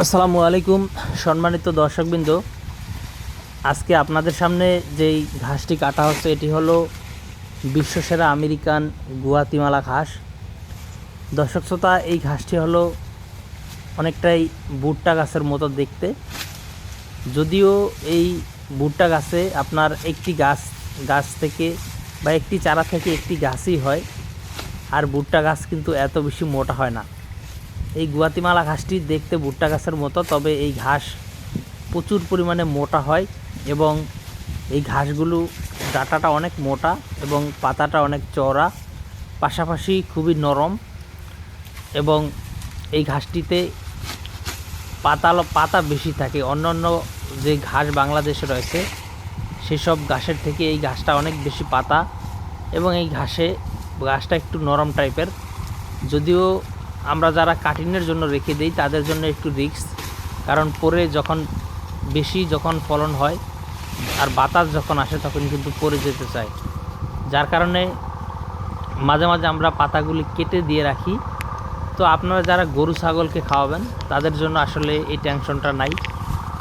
আসসালামু আলাইকুম, সম্মানিত দর্শকবৃন্দ। আজকে আপনাদের সামনে যেই ঘাসটি কাটা হচ্ছে, এটি হলো বিশ্বসেরা আমেরিকান গুয়াতিমালা ঘাস। দর্শক শ্রোতা, এই ঘাসটি হলো অনেকটাই ভুট্টা গাছের মতো দেখতে। যদিও এই ভুট্টা গাছে আপনার একটি গাছ গাছ থেকে বা একটি চারা থেকে একটি গাছই হয়, আর ভুট্টা গাছ কিন্তু এত বেশি মোটা হয় না। এই গুয়াতিমালা ঘাসটি দেখতে ভুট্টা গাছের মতো, তবে এই ঘাস প্রচুর পরিমাণে মোটা হয় এবং এই ঘাসগুলো ডাটাটা অনেক মোটা এবং পাতাটা অনেক চওড়া, পাশাপাশি খুবই নরম এবং এই ঘাসটিতে পাতা পাতা বেশি থাকে। অন্যান্য যে ঘাস বাংলাদেশে রয়েছে, সেসব ঘাসের থেকে এই ঘাসটা অনেক বেশি পাতা এবং এই ঘাসে, ঘাসটা একটু নরম টাইপের যদিও আমরা যারা কাটিনের জন্য রেখে দিই, তাদের জন্য একটু রিস্ক কারণ পরে যখন বেশি যখন ফলন হয় আর বাতাস যখন আসে, তখন কিন্তু পরে যেতে চায়। যার কারণে মাঝে মাঝে আমরা পাতাগুলি কেটে দিয়ে রাখি। তো আপনারা যারা গরু, ছাগলকে খাওয়াবেন, তাদের জন্য আসলে এই টেনশনটা নাই।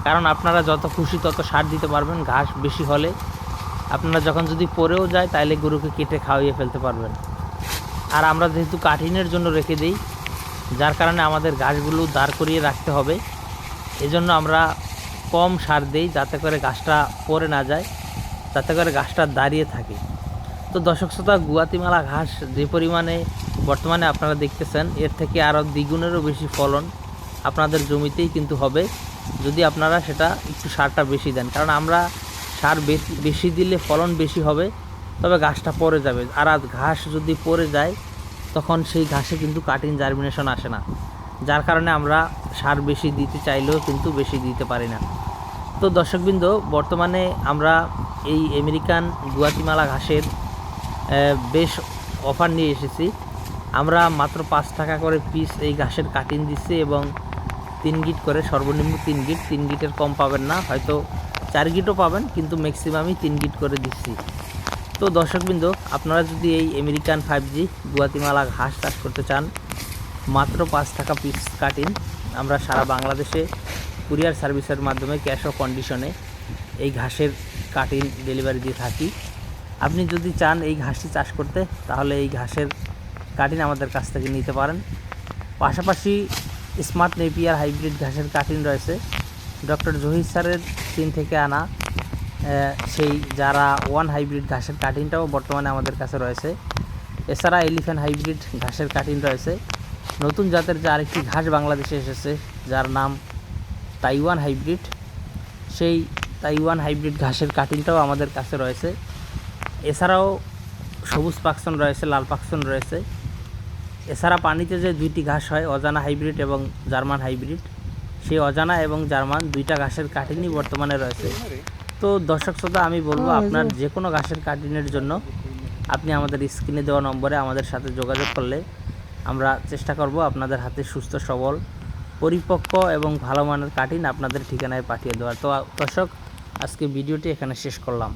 কারণ আপনারা যত খুশি তত সার দিতে পারবেন, ঘাস বেশি হলে। আপনারা যখন যদি পরেও যায় তাহলে গরুকে কেটে খাওয়িয়ে ফেলতে পারবেন। আর আমরা যেহেতু কাঠিনের জন্য রেখে দিই যার কারণে আমাদের গাছগুলো দাঁড় করিয়ে রাখতে হবে। এজন্য আমরা কম সার দেই যাতে করে গাছটা পড়ে না যায়, যাতে করে গাছটা দাঁড়িয়ে থাকে। তো দর্শক শ্রোতা, গুয়াতিমালা ঘাস যে পরিমাণে বর্তমানে আপনারা দেখতেছেন, এর থেকে আরও দ্বিগুণেরও বেশি ফলন আপনাদের জমিতেই কিন্তু হবে। যদি আপনারা সেটা একটু সারটা বেশি দেন, কারণ আমরা সার বেশি দিলে ফলন বেশি হবে, তবে গাছটা পড়ে যাবে। আর ঘাস যদি পড়ে যায় তখন সেই ঘাসে কিন্তু কাটিং জার্মিনেশন আসে না। যার কারণে আমরা সার বেশি দিতে চাইলেও কিন্তু বেশি দিতে পারি না। তো দর্শকবৃন্দ, বর্তমানে আমরা এই আমেরিকান গুয়াতিমালা ঘাসের বেশ অফার নিয়ে এসেছি। আমরা মাত্র পাঁচ টাকা করে পিস এই ঘাসের কাটিং দিচ্ছি এবং তিন গিট করে, সর্বনিম্ন তিন গিট তিন গিটের কম পাবেন না, হয়তো চার গিটও পাবেন, কিন্তু ম্যাক্সিমামই তিন গিট করে দিচ্ছি। তো দর্শকবৃন্দ, আপনারা যদি এই আমেরিকান ফাইভ জি গুয়াতিমালা ঘাস চাষ করতে চান, মাত্র পাঁচ টাকা পিস কাটিন আমরা সারা বাংলাদেশে কুরিয়ার সার্ভিসের মাধ্যমে ক্যাশ অফ কন্ডিশনে এই ঘাসের কাটিন ডেলিভারি দিয়ে থাকি। আপনি যদি চান এই ঘাসটি চাষ করতে, তাহলে এই ঘাসের কাটিন আমাদের কাছ থেকে নিতে পারেন। পাশাপাশি স্মার্ট নেপিয়ার হাইব্রিড ঘাসের কাটিন রয়েছে। ডক্টর জহির স্যারের চীন থেকে আনা সেই যারা ওয়ান হাইব্রিড ঘাসের কাটিংটাও বর্তমানে আমাদের কাছে রয়েছে। এছাড়া এলিফ্যান্ট হাইব্রিড ঘাসের কাটিং রয়েছে। নতুন জাতের যে আরেকটি ঘাস বাংলাদেশে এসেছে, যার নাম তাইওয়ান হাইব্রিড সেই তাইওয়ান হাইব্রিড ঘাসের কাটিংটাও আমাদের কাছে রয়েছে। এছাড়াও সবুজ পাকসন রয়েছে, লাল পাকসন রয়েছে। এছাড়া পানিতে যে দুইটি ঘাস হয়, অজানা হাইব্রিড এবং জার্মান হাইব্রিড সেই অজানা এবং জার্মান দুইটা ঘাসের কাটিংই বর্তমানে রয়েছে। তো দর্শক শ্রোতা আমি বলব আপনার যে কোনো ঘাসের কাটিংয়ের জন্য আপনি আমাদের স্ক্রিনে দেওয়া নম্বরে আমাদের সাথে যোগাযোগ করলে আমরা চেষ্টা করব আপনাদের হাতে সুস্থ সবল পরিপক্ক এবং ভালো মানের কাটিন আপনাদের ঠিকানায় পাঠিয়ে দেওয়ার। তো দর্শক আজকে ভিডিওটি এখানে শেষ করলাম।